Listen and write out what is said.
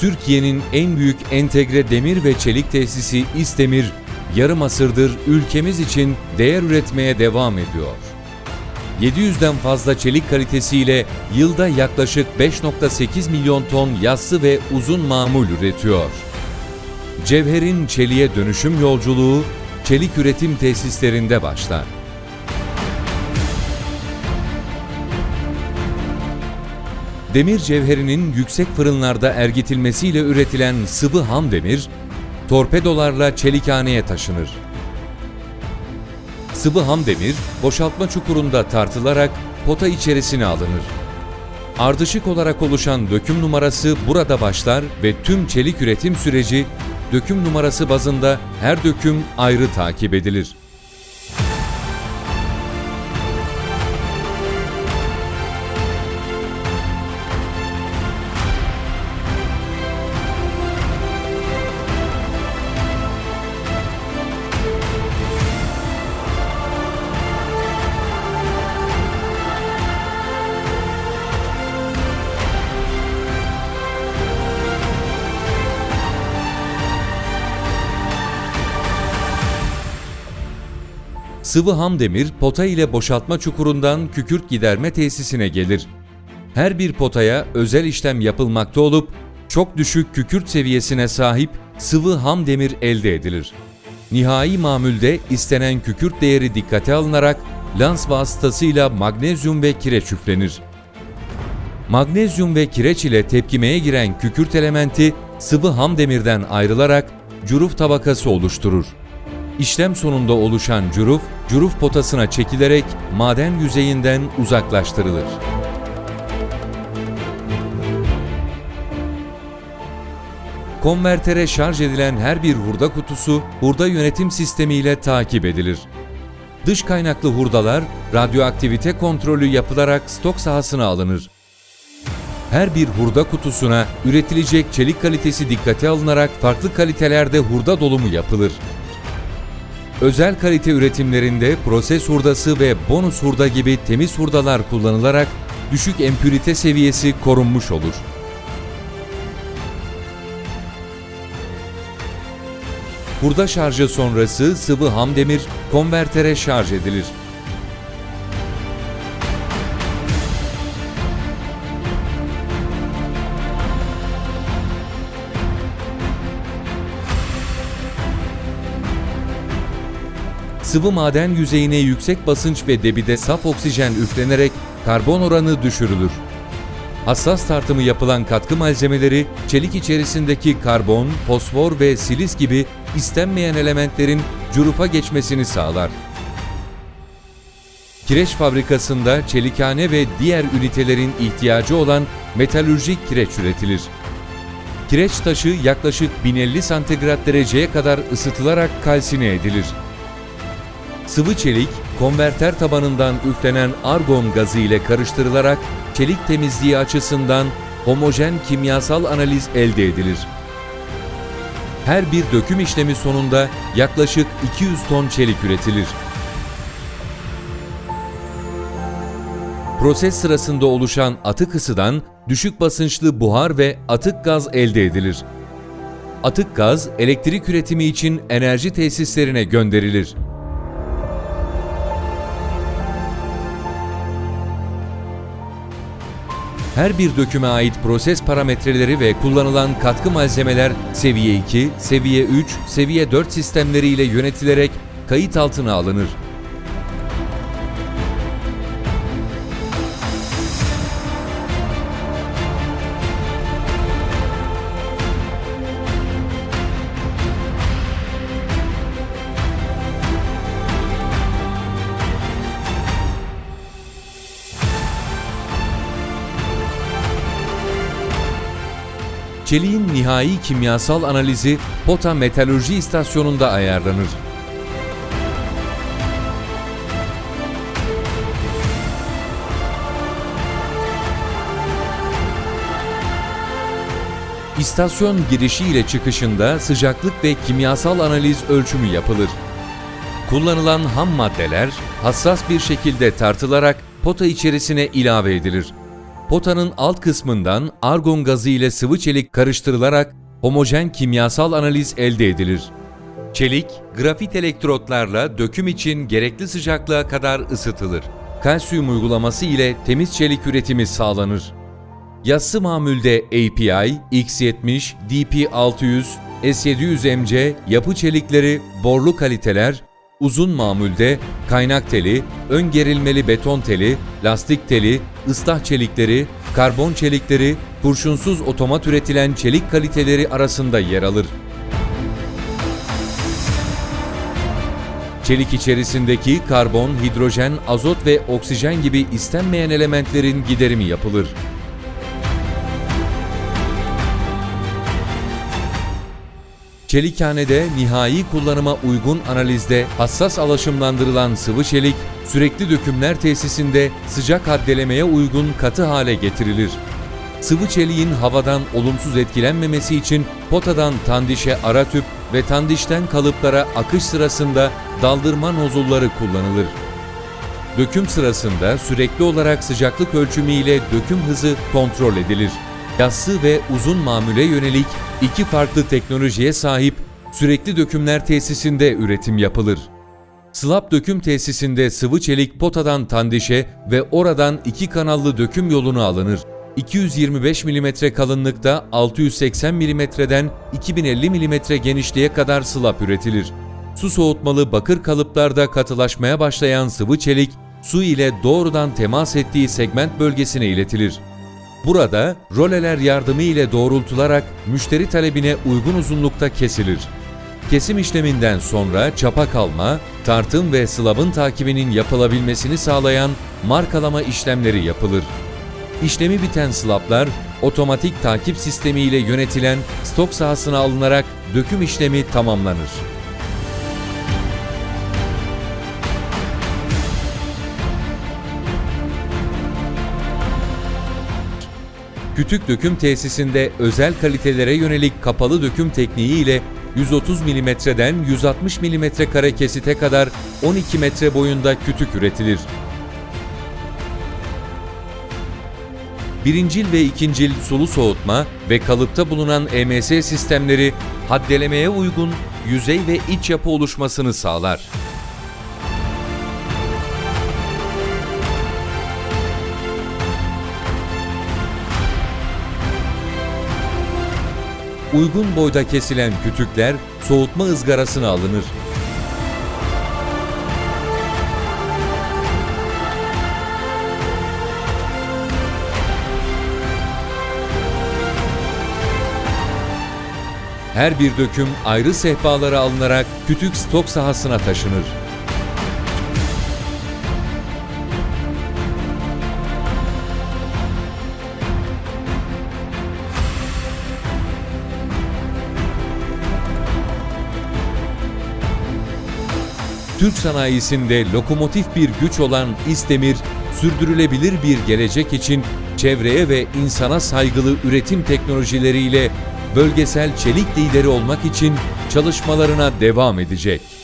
Türkiye'nin en büyük entegre demir ve çelik tesisi İstemir, yarım asırdır ülkemiz için değer üretmeye devam ediyor. 700'den fazla çelik kalitesiyle yılda yaklaşık 5.8 milyon ton yassı ve uzun mamul üretiyor. Cevher'in çeliğe dönüşüm yolculuğu çelik üretim tesislerinde başlar. Demir cevherinin yüksek fırınlarda ergitilmesiyle üretilen sıvı ham demir, torpedolarla çelikhaneye taşınır. Sıvı ham demir, boşaltma çukurunda tartılarak pota içerisine alınır. Ardışık olarak oluşan döküm numarası burada başlar ve tüm çelik üretim süreci döküm numarası bazında her döküm ayrı takip edilir. Sıvı ham demir pota ile boşaltma çukurundan kükürt giderme tesisine gelir. Her bir potaya özel işlem yapılmakta olup çok düşük kükürt seviyesine sahip sıvı ham demir elde edilir. Nihai mamülde istenen kükürt değeri dikkate alınarak lans vasıtasıyla magnezyum ve kireç üflenir. Magnezyum ve kireç ile tepkimeye giren kükürt elementi sıvı ham demirden ayrılarak curuf tabakası oluşturur. İşlem sonunda oluşan curuf, curuf potasına çekilerek maden yüzeyinden uzaklaştırılır. Konvertere şarj edilen her bir hurda kutusu hurda yönetim sistemiyle takip edilir. Dış kaynaklı hurdalar radyoaktivite kontrolü yapılarak stok sahasına alınır. Her bir hurda kutusuna üretilecek çelik kalitesi dikkate alınarak farklı kalitelerde hurda dolumu yapılır. Özel kalite üretimlerinde proses hurdası ve bonus hurda gibi temiz hurdalar kullanılarak düşük empürite seviyesi korunmuş olur. Hurda şarjı sonrası sıvı ham demir konvertere şarj edilir. Sıvı maden yüzeyine yüksek basınç ve debide saf oksijen üflenerek karbon oranı düşürülür. Hassas tartımı yapılan katkı malzemeleri çelik içerisindeki karbon, fosfor ve silis gibi istenmeyen elementlerin curufa geçmesini sağlar. Kireç fabrikasında çelikhane ve diğer ünitelerin ihtiyacı olan metalürjik kireç üretilir. Kireç taşı yaklaşık 1050 santigrat dereceye kadar ısıtılarak kalsine edilir. Sıvı çelik, konverter tabanından üflenen argon gazı ile karıştırılarak çelik temizliği açısından homojen kimyasal analiz elde edilir. Her bir döküm işlemi sonunda yaklaşık 200 ton çelik üretilir. Proses sırasında oluşan atık ısıdan düşük basınçlı buhar ve atık gaz elde edilir. Atık gaz elektrik üretimi için enerji tesislerine gönderilir. Her bir döküme ait proses parametreleri ve kullanılan katkı malzemeler seviye 2, seviye 3, seviye 4 sistemleriyle yönetilerek kayıt altına alınır. Çeliğin nihai kimyasal analizi Pota Metalürji İstasyonu'nda ayarlanır. İstasyon girişi ile çıkışında sıcaklık ve kimyasal analiz ölçümü yapılır. Kullanılan ham maddeler hassas bir şekilde tartılarak pota içerisine ilave edilir. Potanın alt kısmından argon gazı ile sıvı çelik karıştırılarak homojen kimyasal analiz elde edilir. Çelik, grafit elektrotlarla döküm için gerekli sıcaklığa kadar ısıtılır. Kalsiyum uygulaması ile temiz çelik üretimi sağlanır. Yassı mamülde API, X70, DP600, S700MC, yapı çelikleri, borlu kaliteler, uzun mamülde kaynak teli, ön gerilmeli beton teli, lastik teli, ıslah çelikleri, karbon çelikleri, kurşunsuz otomat üretilen çelik kaliteleri arasında yer alır. Çelik içerisindeki karbon, hidrojen, azot ve oksijen gibi istenmeyen elementlerin giderimi yapılır. Çelikhanede nihai kullanıma uygun analizde hassas alaşımlandırılan sıvı çelik, sürekli dökümler tesisinde sıcak haddelemeye uygun katı hale getirilir. Sıvı çeliğin havadan olumsuz etkilenmemesi için potadan tandişe ara tüp ve tandişten kalıplara akış sırasında daldırma nozulları kullanılır. Döküm sırasında sürekli olarak sıcaklık ölçümü ile döküm hızı kontrol edilir. Yassı ve uzun mamüle yönelik iki farklı teknolojiye sahip sürekli dökümler tesisinde üretim yapılır. Slab döküm tesisinde sıvı çelik potadan tandişe ve oradan iki kanallı döküm yolunu alınır. 225 mm kalınlıkta 680 mm'den 2050 mm genişliğe kadar slab üretilir. Su soğutmalı bakır kalıplarda katılaşmaya başlayan sıvı çelik, su ile doğrudan temas ettiği segment bölgesine iletilir. Burada roleler yardımı ile doğrultularak müşteri talebine uygun uzunlukta kesilir. Kesim işleminden sonra çapa kalma, tartım ve slabın takibinin yapılabilmesini sağlayan markalama işlemleri yapılır. İşlemi biten slablar otomatik takip sistemi ile yönetilen stok sahasına alınarak döküm işlemi tamamlanır. Kütük döküm tesisinde özel kalitelere yönelik kapalı döküm tekniği ile 130 mm'den 160 mm kare kesite kadar 12 metre boyunda kütük üretilir. Birincil ve ikincil sulu soğutma ve kalıpta bulunan EMS sistemleri haddelemeye uygun yüzey ve iç yapı oluşmasını sağlar. Uygun boyda kesilen kütükler soğutma ızgarasına alınır. Her bir döküm ayrı sehpalara alınarak kütük stok sahasına taşınır. Türk sanayisinde lokomotif bir güç olan İstemir, sürdürülebilir bir gelecek için çevreye ve insana saygılı üretim teknolojileriyle bölgesel çelik lideri olmak için çalışmalarına devam edecek.